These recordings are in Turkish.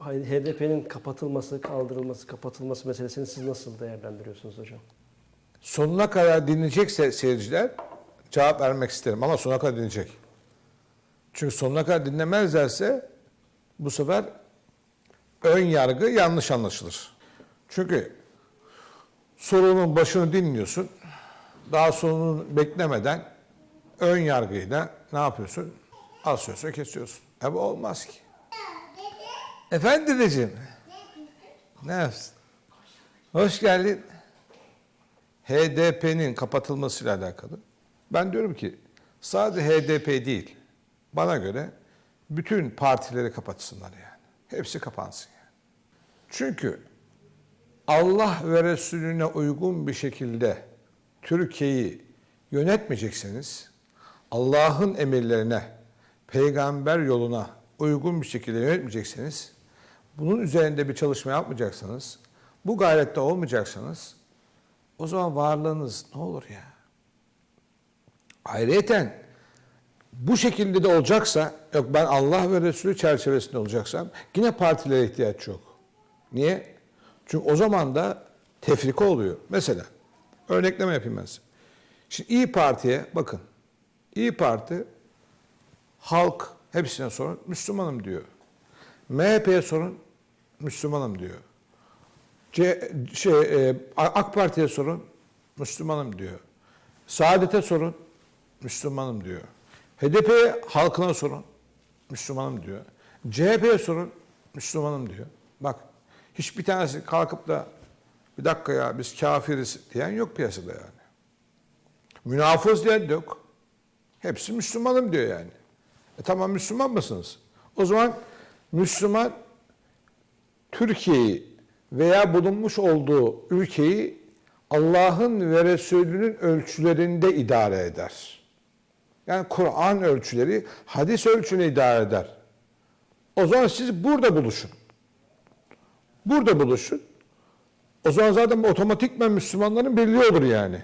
HDP'nin kapatılması, kaldırılması, kapatılması meselesini siz nasıl değerlendiriyorsunuz hocam? Sonuna kadar dinleyecekse seyirciler cevap vermek isterim ama sonuna kadar dinleyecek. Çünkü sonuna kadar dinlemezlerse bu sefer ön yargı yanlış anlaşılır. Çünkü sorunun başını dinliyorsun. Daha sonunu beklemeden ön yargıyla ne yapıyorsun? Asıyorsun, kesiyorsun. E bu olmaz ki. Efendim dedeciğim. Ne yapsın? Hoş geldin. HDP'nin kapatılmasıyla alakalı. Ben diyorum ki sadece HDP değil. Bana göre bütün partileri kapatsınlar yani. Hepsi kapansın yani. Çünkü Allah ve Resulüne uygun bir şekilde Türkiye'yi yönetmeyecekseniz Allah'ın emirlerine, peygamber yoluna uygun bir şekilde yönetmeyecekseniz bunun üzerinde bir çalışma yapmayacaksanız, bu gayrette olmayacaksanız o zaman varlığınız ne olur ya? Ayrıyeten bu şekilde de olacaksa, yok ben Allah ve Resulü çerçevesinde olacaksam yine partilere ihtiyaç yok. Niye? Çünkü o zaman da tefrika oluyor. Mesela örnekleme yapayım ben size. Şimdi İyi Parti'ye bakın. İyi Parti halk hepsine sorun Müslümanım diyor. MHP'ye sorun Müslümanım diyor. C, şey, e, AK Parti'ye sorun Müslümanım diyor. Saadet'e sorun Müslümanım diyor. HDP halkına sorun Müslümanım diyor. CHP'ye sorun Müslümanım diyor. Bak hiçbir tanesi kalkıp da bir dakika ya biz kafiriz diyen yok piyasada yani. Münafız diyen yok. Hepsi Müslümanım diyor yani. E tamam Müslüman mısınız? O zaman Müslüman Türkiye'yi veya bulunmuş olduğu ülkeyi Allah'ın ve Resulünün ölçülerinde idare eder. Yani Kur'an ölçüleri, hadis ölçüne idare eder. O zaman siz burada buluşun. Burada buluşun. O zaman zaten otomatikmen Müslümanların birliği olur yani.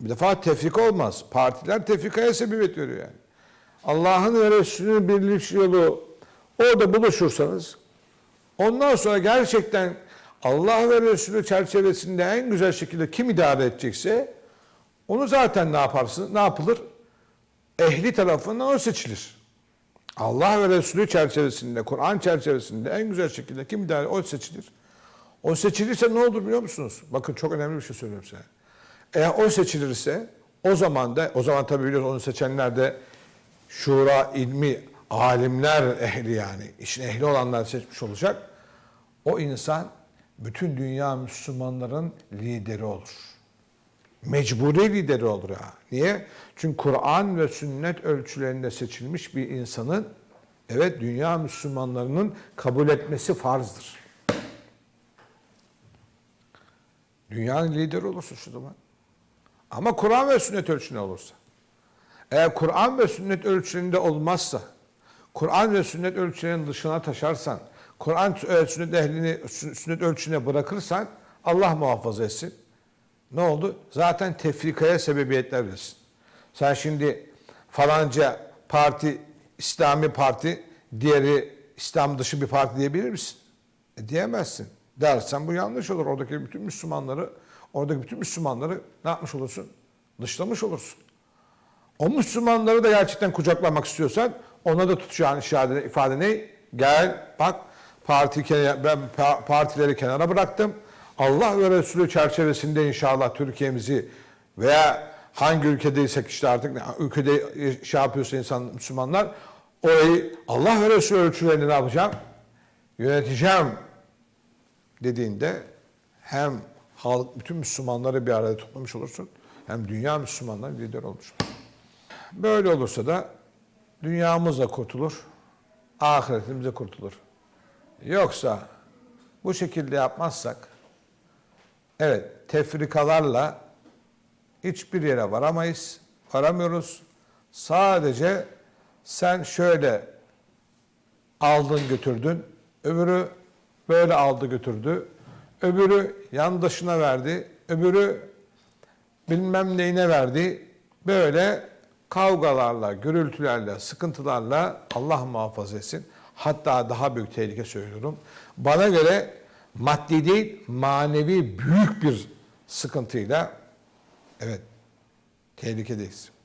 Bir defa tefrika olmaz. Partiler tefrikaya sebebiyet veriyor yani. Allah'ın ve Resulünün birlik yolu orada buluşursanız ondan sonra gerçekten Allah ve Resulü çerçevesinde en güzel şekilde kim idare edecekse onu zaten ne yaparsın? Ne yapılır? Ehli tarafından o seçilir. Allah ve Resulü çerçevesinde, Kur'an çerçevesinde en güzel şekilde kim idare o seçilir. O seçilirse ne olur biliyor musunuz? Bakın çok önemli bir şey söylüyorum size. Eğer o seçilirse o zaman da o zaman tabii biliyorsunuz onu seçenler de şura ilmi alimler ehli yani işin ehli olanlar seçmiş olacak. O insan bütün dünya Müslümanların lideri olur. Mecburi lideri olur ya. Niye? Çünkü Kur'an ve sünnet ölçülerinde seçilmiş bir insanın evet dünya Müslümanlarının kabul etmesi farzdır. Dünyanın lideri olursa şu zaman. Ama Kur'an ve sünnet ölçüsünde olursa. Eğer Kur'an ve sünnet ölçülerinde olmazsa, Kur'an ve sünnet ölçülerinin dışına taşarsan, Kur'an ve sünnet ehlini sünnet ölçüne bırakırsan Allah muhafaza etsin. Ne oldu? Zaten tefrikaya sebebiyetler verirsin. Sen şimdi falanca parti İslami parti, diğeri İslam dışı bir parti diyebilir misin? E diyemezsin. Dersen bu yanlış olur. Oradaki bütün Müslümanları, oradaki bütün Müslümanları ne yapmış olursun? Dışlamış olursun. O Müslümanları da gerçekten kucaklamak istiyorsan ona da tutacağın ifade, ifade ne? Gel bak parti ben partileri kenara bıraktım. Allah ve Resulü çerçevesinde inşallah Türkiye'mizi veya hangi ülkedeysek işte artık ülkede şey yapıyorsa insan Müslümanlar orayı Allah ve Resulü ölçülerini ne yapacağım? Yöneteceğim dediğinde hem halk bütün Müslümanları bir arada toplamış olursun hem dünya Müslümanları lider olmuş olur. Böyle olursa da dünyamız da kurtulur, ahiretimiz de kurtulur. Yoksa bu şekilde yapmazsak evet tefrikalarla hiçbir yere varamayız, varamıyoruz. Sadece sen şöyle aldın götürdün, öbürü böyle aldı götürdü, öbürü yandaşına verdi, öbürü bilmem neyine verdi. Böyle kavgalarla, gürültülerle, sıkıntılarla Allah muhafaza etsin. Hatta daha büyük tehlike söylüyorum. Bana göre maddi değil manevi büyük bir sıkıntıyla evet tehlikedeyiz.